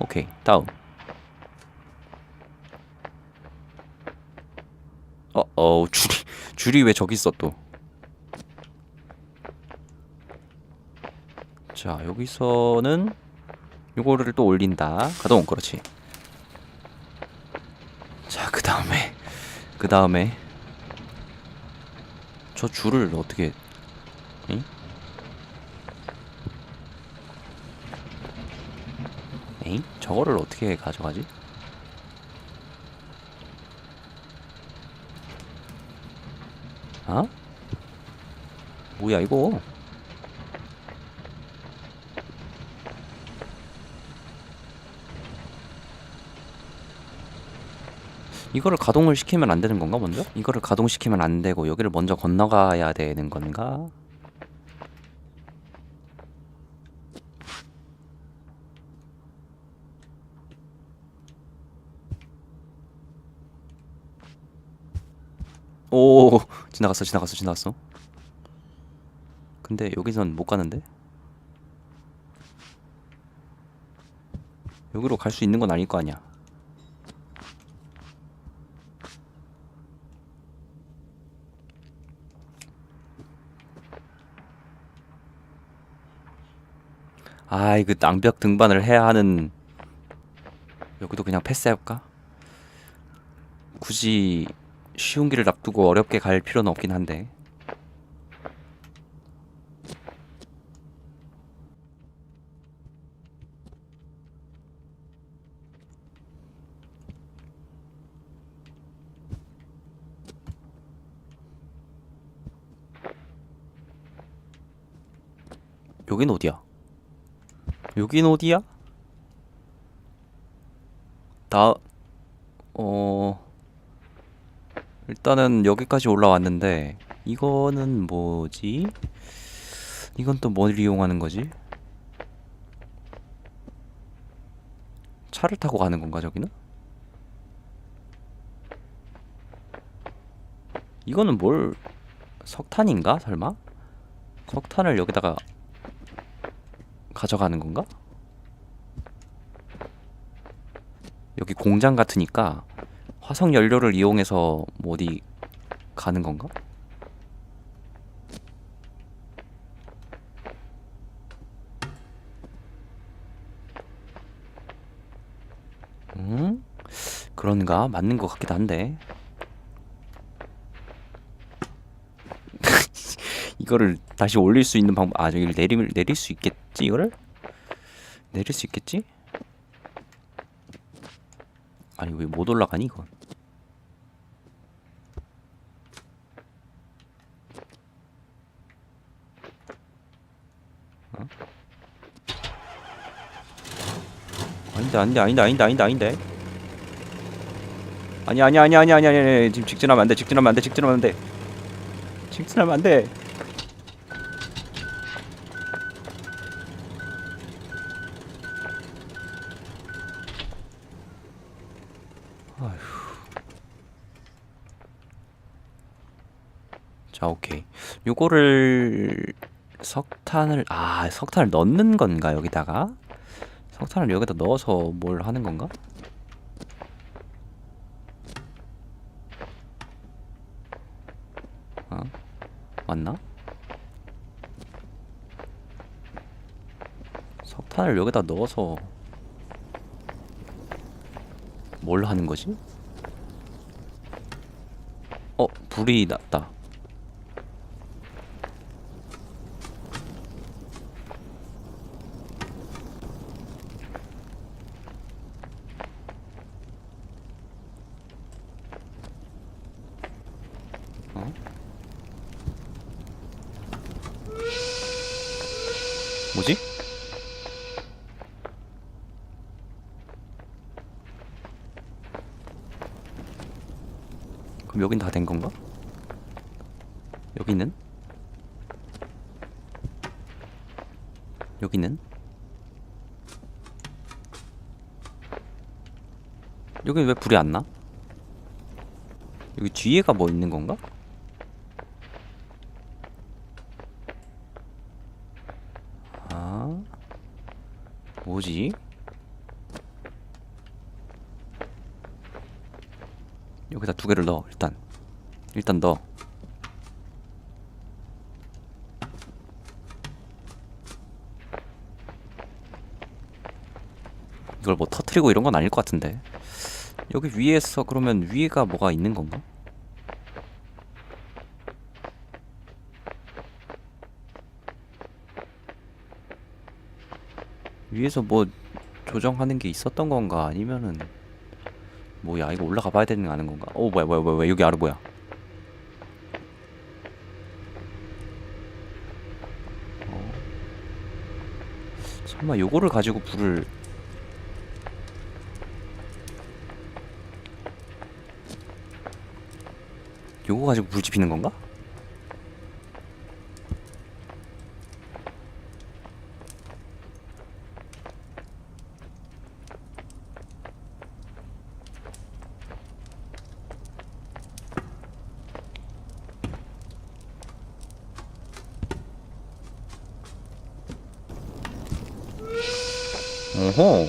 오케이 다음 어, 어 줄이 줄이 왜 저기 있어 또 자, 여기서는 요거를 또 올린다. 가동. 그렇지. 자, 그 다음에 그 다음에 저 줄을 어떻게 저거를 어떻게 가져가지? 어? 뭐야 이거? 이거를 가동을 시키면 안 되는 건가 먼저? 이거를 가동시키면 안 되고 여기를 먼저 건너가야 되는 건가? 오 지나갔어 지나갔어 지나갔어 근데 여기선 못 가는데? 여기로 갈 수 있는 건 아닐 거 아니야 아, 이거 낭벽 등반을 해야 하는 여기도 그냥 패스해볼까? 굳이 쉬운 길을 납두고 어렵게 갈 필요는 없긴 한데. 여긴 어디야? 여긴 어디야? 나, 어, 일단은 여기까지 올라왔는데, 이거는 뭐지? 이건 또 뭘 이용하는 거지? 차를 타고 가는 건가, 저기는? 이거는 뭘, 석탄인가, 설마? 석탄을 여기다가 가져가는 건가? 여기 공장 같으니까 화석 연료를 이용해서 뭐 어디 가는 건가? 음? 그런가? 맞는 것 같기도 한데. 이거를 다시 올릴 수 있는 방법, 아, 여기를 내릴, 내릴 수 있겠지, 이거를? 내릴 수 있겠지? 아니, 왜 못 올라가니, 이건? 아닌데, 아닌데, 아닌데, 아닌데, 아닌데, 아닌데. 아니, 아니, 아니, 아니, 아니, 아니, 아니, 지금 직진하면 안 돼, 직진하면 안 돼, 직진하면 안 돼. 직진하면 안 돼. 자, 오케이. 요거를 석탄을 아, 석탄을 넣는 건가 여기다가? 석탄을 여기다 넣어서 뭘 하는 건가? 어? 맞나? 석탄을 여기다 넣어서 뭘 하는 거지? 어, 불이 났다. 어? 뭐지? 그럼 여긴 다 된 건가? 여기는? 여기는? 여기 왜 불이 안 나? 여기 뒤에가 뭐 있는 건가? 아, 뭐지? 여기다 두 개를 넣어 일단. 일단 넣어. 이걸 뭐 터트리고 이런 건 아닐 것 같은데. 여기 위에서 그러면 위에가 뭐가 있는 건가? 위에서 뭐 조정하는 게 있었던 건가? 아니면은 뭐야 이거 올라가 봐야 되는 거 아는 건가? 어 뭐야 뭐야 뭐야 여기 아래 뭐야? 어. 설마 요거를 가지고 불을 요거 가지고 불 지피는 건가? 오호.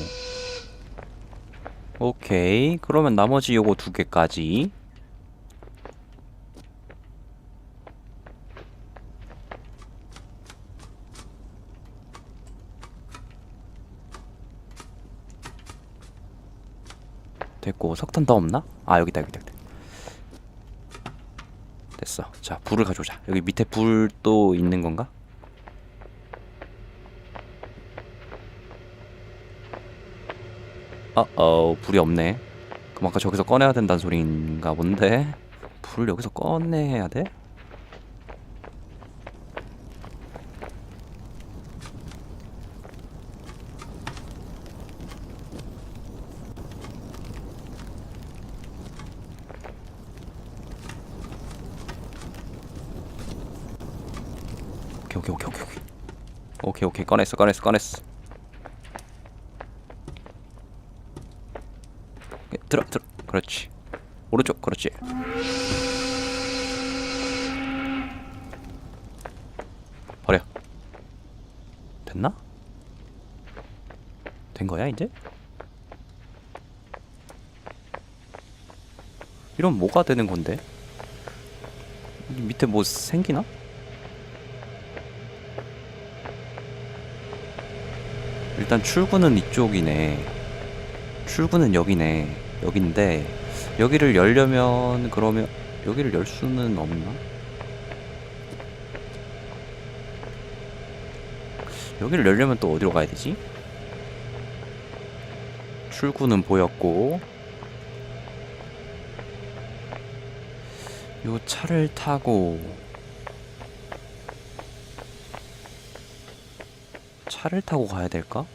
오케이. 그러면 나머지 요거 두 개까지. 됐고 석탄 더 없나? 아 여기다 여기다 여기다. 됐어. 자 불을 가져오자. 여기 밑에 불도 있는 건가? 어어 불이 없네. 그럼 아까 저기서 꺼내야 된다는 소리인가 본데. 불을 여기서 꺼내야 돼? 오케이 오케이 오케이 오케이 오케이 오케이 꺼냈어 꺼냈어 꺼냈어 오케이, 들어 들어 그렇지 오른쪽 그렇지 버려 됐나? 된 거야 이제? 이러면 뭐가 되는 건데? 밑에 뭐 생기나? 일단 출구는 이쪽이네. 출구는 여기네. 여긴데 여기를 열려면 그러면 여기를 열 수는 없나? 여기를 열려면 또 어디로 가야 되지? 출구는 보였고 요 차를 타고 차를 타고 가야 될까?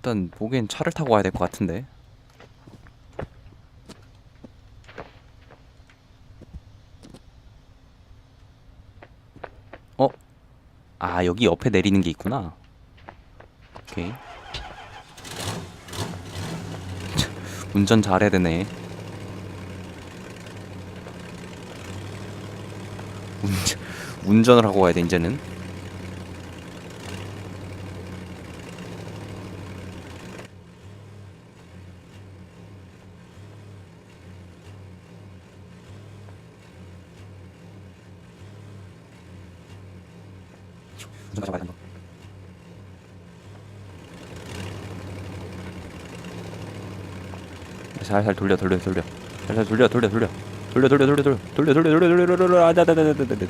일단 보기엔 차를 타고 가야 될 것 같은데. 어? 아 여기 옆에 내리는 게 있구나. 오케이. 운전 잘해야 되네. 운전, 운전을 하고 가야 돼 이제는 운전 잡아야 된다 살살 돌려 돌려 돌려. 살살 돌려 돌려 돌려. 돌려 돌려 돌려 돌려. 돌려 돌려 돌려 돌려 돌려 돌려. 아다다다다다다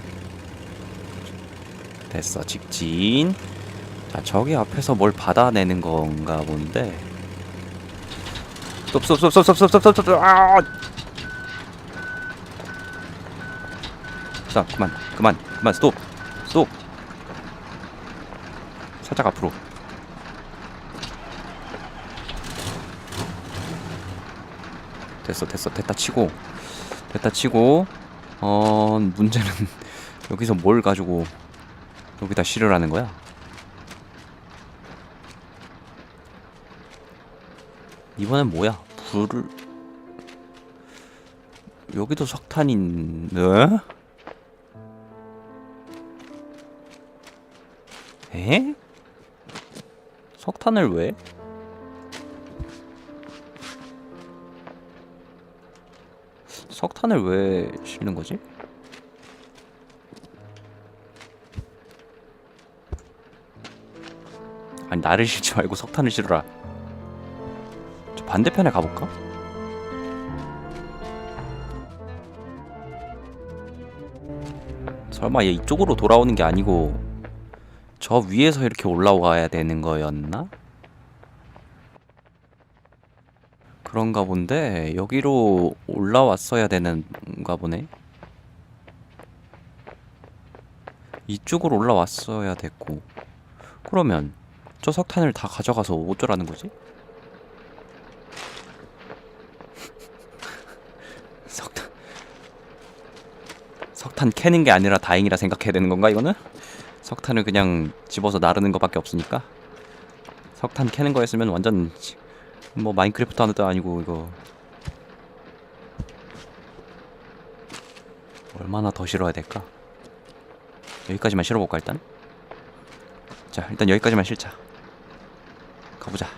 됐어 직진. 자 저기 앞에서 뭘 받아내는 건가 본데. 스톱 스톱 스톱 스톱 스톱 스톱 스톱 스톱. 아! 자, 그만 그만 그만. 스톱 스톱 살짝 앞으로 됐어 됐어 됐다 치고 됐다 치고 어 문제는 여기서 뭘 가지고 여기다 실으라는 거야? 이번엔 뭐야? 불을 여기도 석탄이 있네? 에? 석탄을 왜? 석탄을 왜 싣는 거지? 아니 나를 싣지 말고 석탄을 실어라. 저 반대편에 가볼까? 설마 얘 이쪽으로 돌아오는 게 아니고 저 위에서 이렇게 올라와야 되는 거였나? 그런가 본데 여기로 올라왔어야 되는가 보네. 이쪽으로 올라왔어야 됐고 그러면 저 석탄을 다 가져가서 어쩌라는 거지? 석탄 석탄 캐는 게 아니라 다행이라 생각해야 되는 건가 이거는? 석탄을 그냥 집어서 나르는 것밖에 없으니까 석탄 캐는 거였으면 완전 지- 뭐 마인크래프트 하는 도 아니고 이거 얼마나 더 실어야 될까? 여기까지만 실어볼까 일단? 자 일단 여기까지만 실자 가보자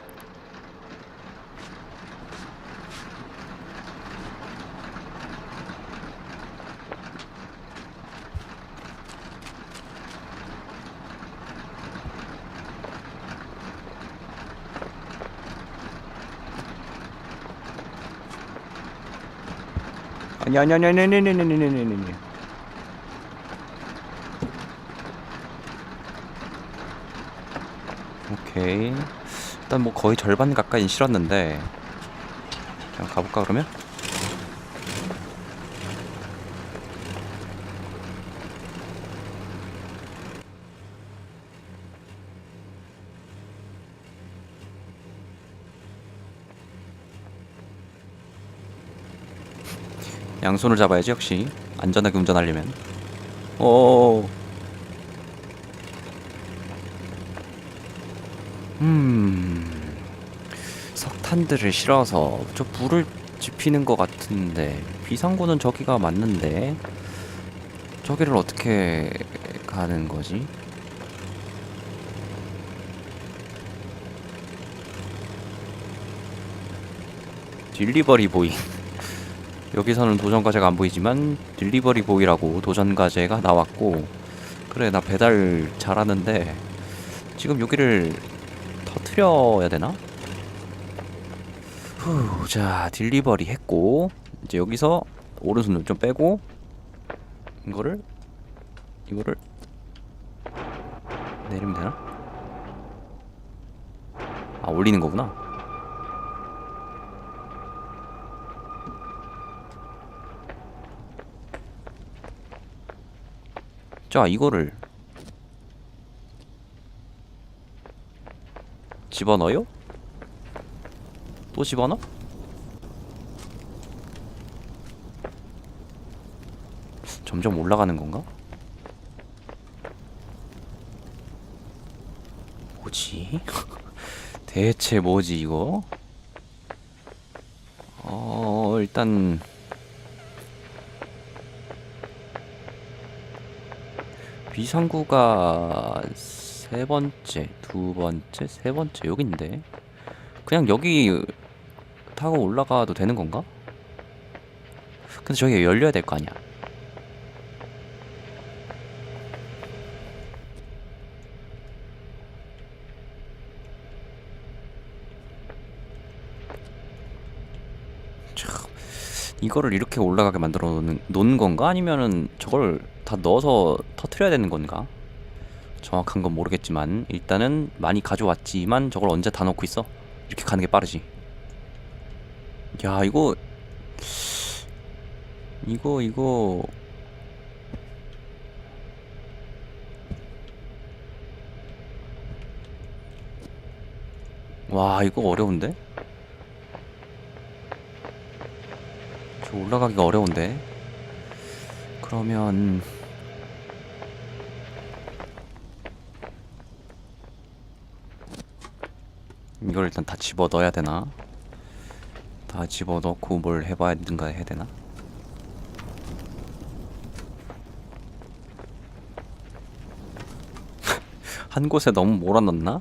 아니 아니 아니 아니 아니 아니 아니 아니 아니 오케이. 일단 뭐 거의 절반 가까이 실었는데. 그냥 가볼까 그러면? 양손을 잡아야지 역시. 안전하게 운전하려면. 오. 음. 석탄들을 실어서 저 불을 지피는 것 같은데 비상구는 저기가 맞는데 저기를 어떻게 가는 거지? 딜리버리 보이 여기서는 도전 과제가 안 보이지만 딜리버리 보이라고 도전 과제가 나왔고 그래 나 배달 잘하는데 지금 여기를 터트려야 되나? 후, 자 딜리버리 했고 이제 여기서 오른손을 좀 빼고 이거를 이거를 내리면 되나? 아 올리는 거구나. 자 이거를 집어넣어요? 또 집어넣어? 점점 올라가는 건가? 뭐지? 대체 뭐지 이거? 어 일단 비상구가 세 번째, 두 번째, 세 번째 여긴데 그냥 여기 타고 올라가도 되는 건가? 근데 저기 열려야 될 거 아니야? 참, 이거를 이렇게 올라가게 만들어 놓은 건가? 아니면은 저걸 다 넣어서 터트려야 되는 건가? 정확한 건 모르겠지만 일단은 많이 가져왔지만 저걸 언제 다 넣고 있어? 이렇게 가는 게 빠르지. 야 이거 이거 이거 와 이거 어려운데? 저 올라가기가 어려운데? 그러면 이걸 일단 다 집어 넣어야 되나? 다 집어 넣고 뭘 해봐야 되는가 해야 되나? 한 곳에 너무 몰아넣나?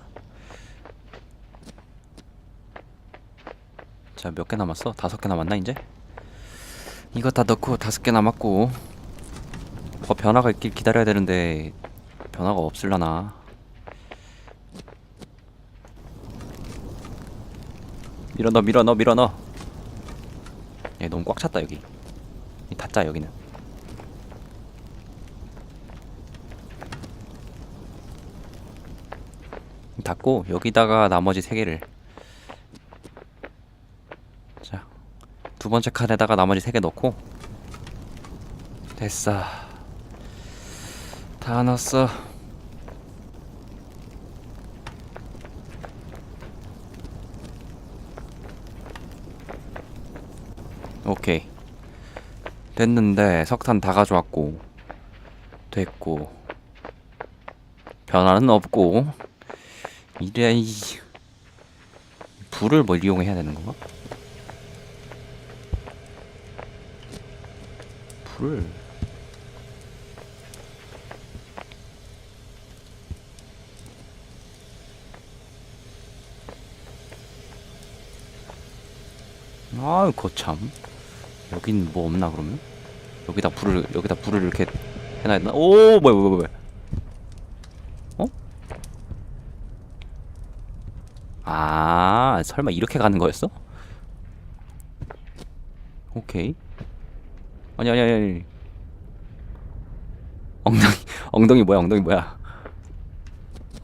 자, 몇 개 남았어? 다섯 개 남았나, 이제? 이거 다 넣고 다섯 개 남았고 어, 변화가 있길 기다려야 되는데 변화가 없을라나 밀어넣어 밀어넣어 밀어넣어. 얘 너무 꽉 찼다 여기. 이 닫자 여기는. 닫고 여기다가 나머지 세 개를. 자 두 번째 칸에다가 나머지 세 개 넣고. 됐어. 다 넣었어 오케이. 됐는데 석탄 다 가져왔고 됐고. 변화는 없고. 이래 이 불을 뭘 이용해야 되는 건가? 불을. 아유 거참 여긴 뭐 없나 그러면? 여기다 불을 여기다 불을 이렇게 해놔야 되나? 오 뭐야 뭐야 뭐야 어? 아 설마 이렇게 가는 거였어? 오케이 아니 아니 아니 아니 엉덩이 엉덩이 뭐야 엉덩이 뭐야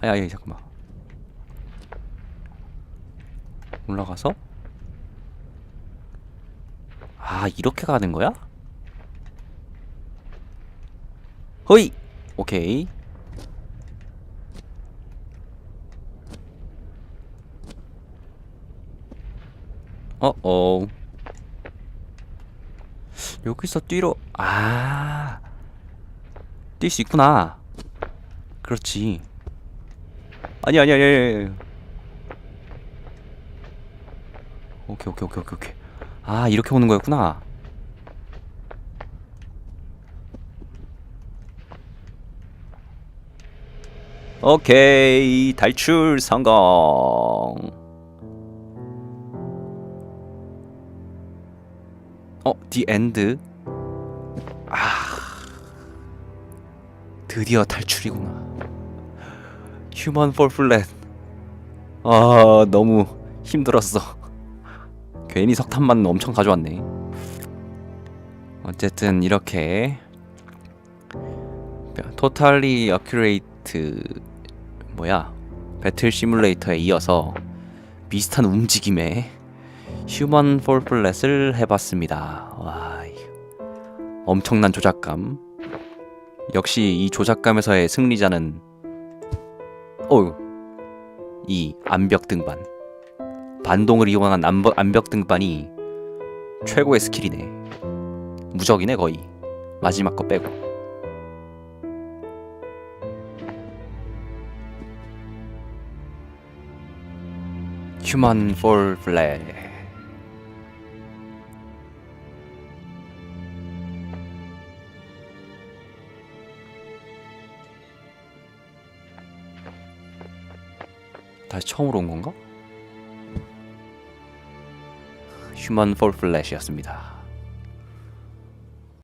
아야 아야 잠깐만 올라가서 아 이렇게 가는 거야? 허이! 오케이. 어어. 여기서 뛰러 아. 뛸 수 있구나. 그렇지. 아니 아니 아니 오케이 오케이 오케이 오케이 오케이 아 이렇게 오는 거였구나 오케이 탈출 성공 어, 디 엔드. 아. 드디어 탈출이구나. 휴먼 폴플렛. 아, 너무 힘들었어. 괜히 석탄만 엄청 가져왔네. 어쨌든 이렇게 토탈리 어큐레이트 뭐야? 배틀 시뮬레이터에 이어서 비슷한 움직임의 휴먼 폴플렛을 해봤습니다. 와, 이- 엄청난 조작감. 역시 이 조작감에서의 승리자는 어, 이 암벽 등반. 반동을 이용한 암벽, 암벽 등반이 최고의 스킬이네. 무적이네 거의. 마지막 거 빼고. 휴먼 폴플렛. 다시 처음으로 온 건가? 휴먼 폴플렛이었습니다.